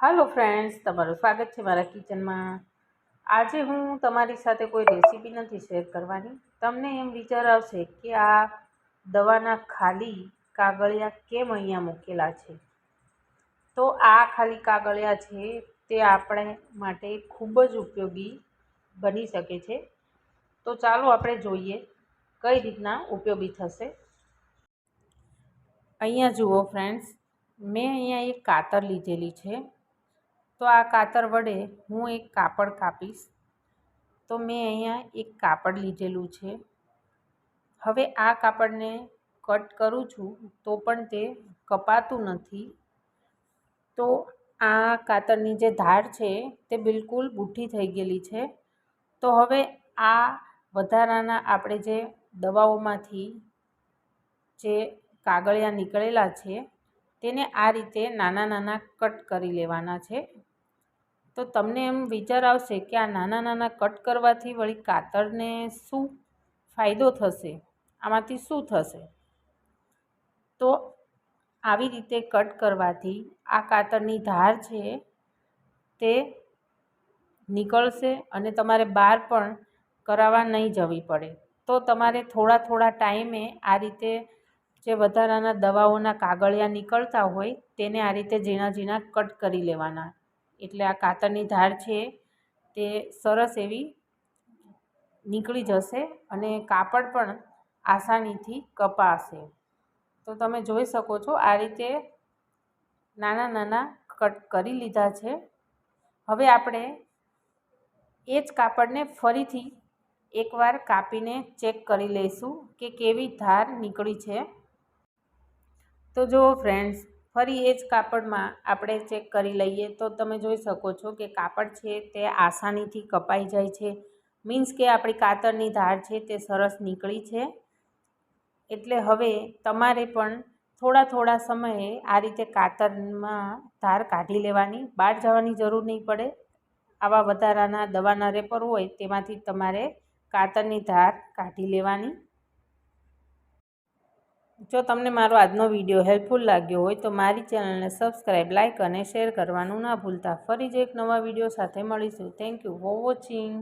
હાલો friends તમારું સ્વાગત છે મારા કિચનમાં આજે હું તમારી સાથે કોઈ રેસીપી નથી શેર કરવાની. તમને એમ વિચાર આવશે કે આ દવાના ખાલી કાગળિયા કેમ અહીંયા મૂકેલા છે? તો આ ખાલી કાગળિયા છે તે આપણે માટે ખૂબ જ ઉપયોગી બની શકે છે. તો ચાલો આપણે જોઈએ કઈ રીતના ઉપયોગી થશે. અહીંયા જુઓ ફ્રેન્ડ્સ મેં અહીંયા એક કાતર લીધેલી છે. તો આ કાતર વડે હું એક કાપડ કાપીશ. તો મેં અહીંયા એક કાપડ લીધેલું છે. હવે આ કાપડને કટ કરું છું તો પણ તે કપાતું નથી. તો આ કાતરની જે ધાર છે તે બિલકુલ બુઠ્ઠી થઈ ગયેલી છે. તો હવે આ વધારાના આપણે જે દવાઓમાંથી જે કાગળિયા નીકળેલા છે, તેને આ રીતે નાના નાના કટ કરી લેવાના છે. તો તમને એમ વિચાર આવશે કે આ નાના નાના કટ કરવાથી વળી કાતરને શું ફાયદો થશે? આમાંથી શું થશે? તો આવી રીતે કટ કરવાથી આ કાતરની ધાર છે તે નીકળશે અને તમારે બહાર પણ કરાવવા નહીં જવી પડે. તો તમારે થોડા થોડા ટાઈમે આ રીતે જે વધારાના દવાઓના કાગળિયા નીકળતા હોય તેને આ રીતે ઝીણા ઝીણા કટ કરી લેવાના. એટલે આ કાતરની ધાર છે, તે સરસ એવી નીકળી જશે અને કાપડ પણ આસાનીથી કપાશે. તો તમે જોઈ શકો છો, આ રીતે નાના નાના કટ કરી લીધા છે. હવે આપણે એ જ કાપડને ફરીથી એકવાર કાપીને ચેક કરી લઈશું કે કેવી ધાર નીકળી છે. તો જુઓ ફ્રેન્ડ્સ ફરી એ જ કાપડમાં આપણે ચેક કરી લઈએ તો તમે જોઈ શકો છો કે કાપડ છે તે આસાનીથી કપાઈ જાય છે. મીન્સ કે આપણી કાતરની ધાર છે તે સરસ નીકળી છે. એટલે હવે તમારે પણ થોડા થોડા સમયે આ રીતે કાતરમાં ધાર કાઢી લેવાની. બહાર જવાની જરૂર નહીં પડે. આવા વધારાના દવાના રેપર હોય તેમાંથી તમારે કાતરની ધાર કાઢી લેવાની. જો તમને મારો આજનો વીડિયો હેલ્પફુલ લાગ્યો હોય તો મારી ચેનલને સબસ્ક્રાઈબ લાઇક અને શેર કરવાનું ના ભૂલતા. ફરી જ એક નવા વીડિયો સાથે મળીશું. Thank you for watching